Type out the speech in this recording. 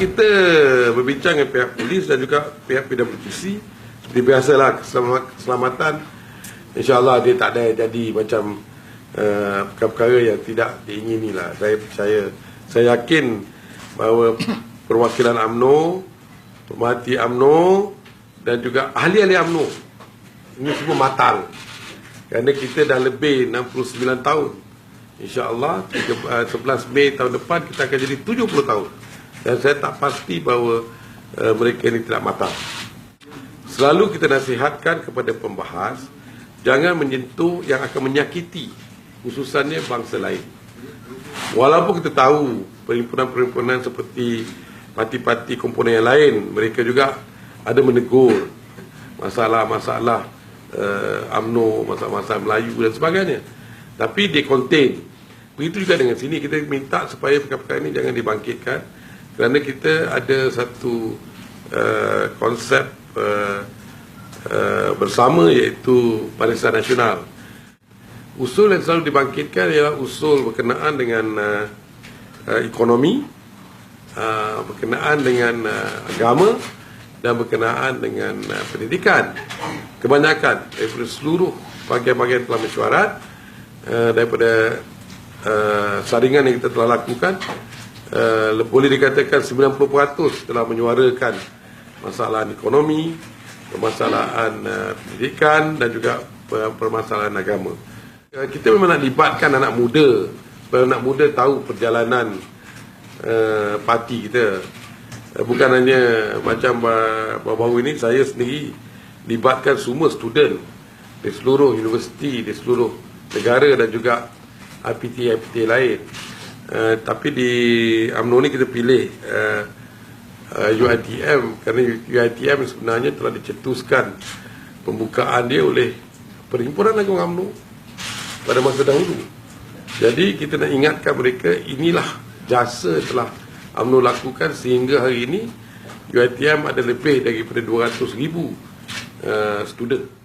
kita berbincang dengan pihak polis dan juga pihak PWTC seperti biasalah keselamat, keselamatan. Insyaallah dia tak ada jadi macam uh, perkara-perkara yang tidak diingini lah saya percaya saya yakin bahawa perwakilan AMNO pemerhati AMNO dan juga ahli-ahli AMNO ini semua matang kerana kita dah lebih 69 tahun. InsyaAllah 11 uh, Mei tahun depan kita akan jadi 70 tahun dan saya tak pasti bahawa uh, mereka ini tidak matang selalu kita nasihatkan kepada pembahas jangan menyentuh yang akan menyakiti khususannya bangsa lain walaupun kita tahu perhimpunan-perhimpunan seperti parti-parti komponen yang lain mereka juga ada menegur masalah-masalah uh, UMNO, masalah-masalah Melayu dan sebagainya. Tapi dia contain. Begitu juga dengan sini kita minta supaya perkara-perkara ini jangan dibangkitkan kerana kita ada satu uh, konsep uh, uh, bersama iaitu Barisan Nasional. Usul yang selalu dibangkitkan ialah usul berkenaan dengan uh, uh, ekonomi, uh, berkenaan dengan uh, agama dan berkenaan dengan uh, pendidikan kebanyakan daripada seluruh bahagian-bahagian telah mesyuarat uh, daripada uh, saringan yang kita telah lakukan uh, boleh dikatakan 90% telah menyuarakan masalah ekonomi permasalahan uh, pendidikan dan juga permasalahan agama. Uh, kita memang nak libatkan anak muda. Supaya anak muda tahu perjalanan uh, parti kita. Uh, bukan hanya macam baru-baru ini saya sendiri libatkan semua student di seluruh universiti, di seluruh negara dan juga IPT-IPT lain. Uh, tapi di UMNO ni kita pilih uh, uh, UITM kerana UITM sebenarnya telah dicetuskan pembukaan dia oleh Perhimpunan Agung UMNO pada masa dahulu. Jadi kita nak ingatkan mereka inilah jasa telah UMNO lakukan sehingga hari ini UITM ada lebih daripada 200 ribu uh, student